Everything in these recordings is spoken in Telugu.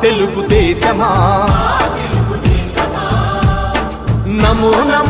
తెలుగుదేశమా? నమో నమో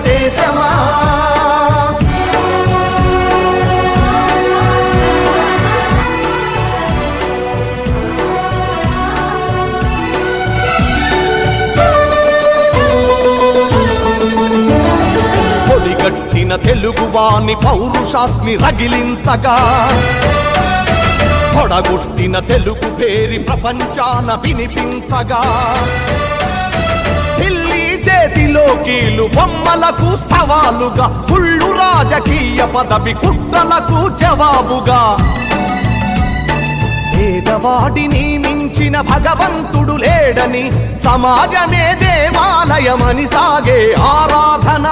తెలుగుదేశమా పొడిగట్టిన తెలుగువాని పౌరుషాస్ని రగిలించగా. పొడగొట్టిన తెలుగు పేరి ప్రపంచాన వినిపించగా. చేతిలో కీలు బొమ్మలకు సవాలుగా కుళ్ళు రాజకీయ పదవి కుట్రలకు జవాబుగా. పేదవాడిని మించిన భగవంతుడు లేడని సమాజమే దేవాలయమని సాగే ఆరాధన.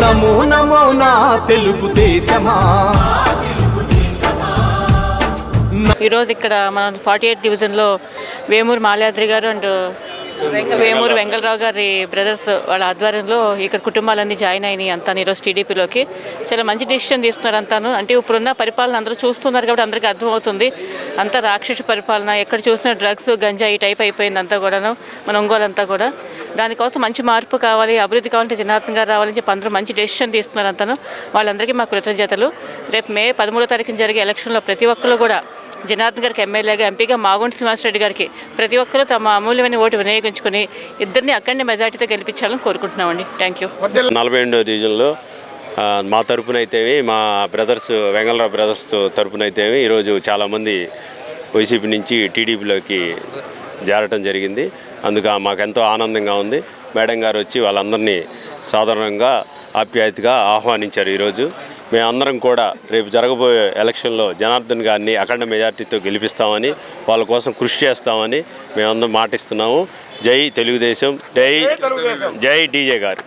నమో నమో నా తెలుగుదేశమా ఈరోజు ఇక్కడ మన ఫార్టీ ఎయిట్ డివిజన్లో వేమూరు మాల్యాద్రి గారు అండ్ వేమూరు వెంకలరావు గారి బ్రదర్స్ వాళ్ళ ఆధ్వర్యంలో ఇక్కడ కుటుంబాలన్నీ జాయిన్ అయినాయి అంతా ఈరోజు టీడీపీలోకి. చాలా మంచి డిసిషన్ తీసుకున్నారు అంతాను. అంటే ఇప్పుడున్న పరిపాలన అందరూ చూస్తున్నారు కాబట్టి అందరికీ అర్థమవుతుంది. అంతా రాక్షస పరిపాలన ఎక్కడ చూసినా డ్రగ్స్ గంజా ఈ టైప్ అయిపోయింది అంతా కూడాను మన ఒంగోలంతా కూడా. దానికోసం మంచి మార్పు కావాలి అభివృద్ధి కావాలంటే జనార్దన్ గారు రావాలని చెప్పి అందరూ మంచి డెసిషన్ తీసుకున్నారు అంతాను. వాళ్ళందరికీ మా కృతజ్ఞతలు. రేపు మే పదమూడో తారీఖున జరిగే ఎలక్షన్లో ప్రతి ఒక్కరు కూడా జనార్దన్ గారికి ఎమ్మెల్యేగా ఎంపీగా మాగుంటి శ్రీనివాసరెడ్డి గారికి ప్రతి ఒక్కరూ తమ అమూల్యమైన ఓటు వినియోగించుకొని ఇద్దరిని అక్కడనే మెజార్టీతో గెలిపించాలని కోరుకుంటున్నామండి. థ్యాంక్ యూ నలభై ఎనిమిదో డివిజన్లో మా తరపున అయితేవి మా బ్రదర్స్ వెంగళరావు బ్రదర్స్ తరపున అయితేవి ఈరోజు చాలామంది వైసీపీ నుంచి టీడీపీలోకి చేరటం జరిగింది. అందుకు మాకెంతో ఆనందంగా ఉంది. మేడం గారు వచ్చి వాళ్ళందరినీ సాధారణంగా ఆప్యాయతగా ఆహ్వానించారు ఈరోజు. మేమందరం కూడా రేపు జరగబోయే ఎలక్షన్లో జనార్దన్ గారిని అఖండ మెజార్టీతో గెలిపిస్తామని వాళ్ళ కోసం కృషి చేస్తామని మేమందరం మాటిస్తున్నాము. జై తెలుగుదేశం. జై జై డీజే గారు.